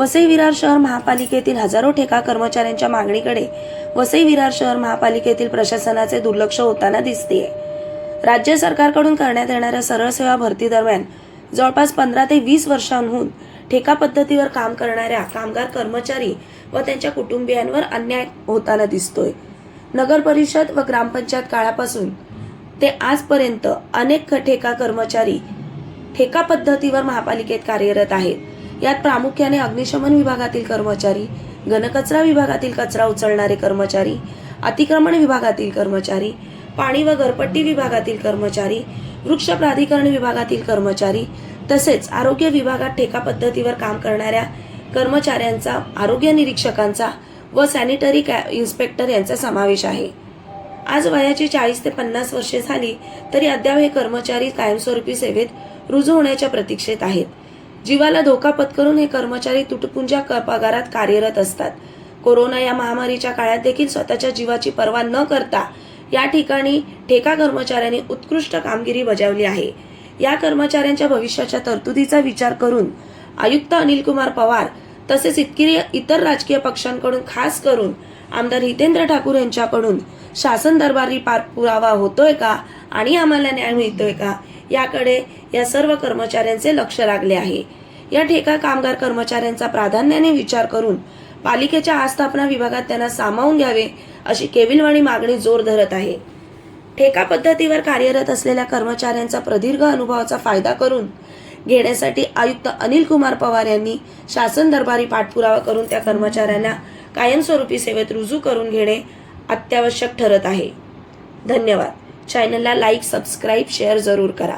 वसई विरार शहर महापालिकेतील हजारो ठेका कर्मचाऱ्यांच्या मागणीकडे वसई विरार शहर महापालिकेतील प्रशासनाचे दुर्लक्ष होताना दिसते राज्य सरकारकडून करण्यात येणाऱ्या सरळ सेवा भरती दरम्यान जवळपास पंधरा ते वीस वर्षांहून ठेका पद्धतीवर काम करणाऱ्या कामगार कर्मचारी व त्यांच्या कुटुंबियांवर अन्याय होताना दिसतोय. नगर परिषद व ग्रामपंचायत काळापासून ते आजपर्यंत अनेक ठेका कर्मचारी ठेका पद्धतीवर महापालिकेत कार्यरत आहेत. यात प्रामुख्याने अग्निशमन विभागातील कर्मचारी घनकचरा विभागातील कचरा उचलणारे कर्मचारी अतिक्रमण विभागातील कर्मचारी पाणी व घरपट्टी विभागातील कर्मचारी वृक्ष प्राधिकरण विभागातील कर्मचारी तसेच आरोग्य विभागात ठेका पद्धतीवर काम करणाऱ्या कर्मचाऱ्यांचा आरोग्य निरीक्षकांचा व सॅनिटरी कॅ इन्स्पेक्टर यांचा समावेश आहे. आज वयाची चाळीस ते पन्नास वर्षे झाली तरी अद्याप हे कर्मचारी कायमस्वरूपी सेवेत रुजू होण्याच्या प्रतीक्षेत आहेत. जीवाला धोका पत्करून हे कर्मचारी तुटपुंजा पगारात कार्यरत असतात. कोरोना या महामारीच्या काळात देखील स्वतःच्या जीवाची पर्वा न करता या ठिकाणी ठेका कर्मचाऱ्यांनी उत्कृष्ट कामगिरी बजावली आहे. या कर्मचाऱ्यांच्या भविष्याच्या तरतुदीचा विचार करून आयुक्त अनिल कुमार पवार तसेच इतकी इतर राजकीय पक्षांकडून खास करून आमदार हितेंद्र ठाकूर यांच्याकडून शासन दरबारी पाठपुरावा होतोय का आणि आम्हाला न्याय मिळतोय का याकडे या सर्व कर्मचाऱ्यांचे लक्ष लागले आहे. या ठेका कामगार कर्मचाऱ्यांचा प्राधान्याने विचार करून पालिकेच्या आस्थापना विभागात त्यांना सामावून घ्यावे अशी केविलवाणी मागणी जोर धरत आहे. ठेका पद्धतीवर कार्यरत असलेल्या कर्मचाऱ्यांचा प्रदीर्घ अनुभवाचा फायदा करून घेण्यासाठी आयुक्त अनिल कुमार पवार यांनी शासन दरबारी पाठपुरावा करून त्या कर्मचाऱ्यांना कायमस्वरूपी सेवेत रुजू करून घेणे अत्यावश्यक ठरत आहे. धन्यवाद. चॅनलला लाईक सबस्क्राईब शेअर जरूर करा.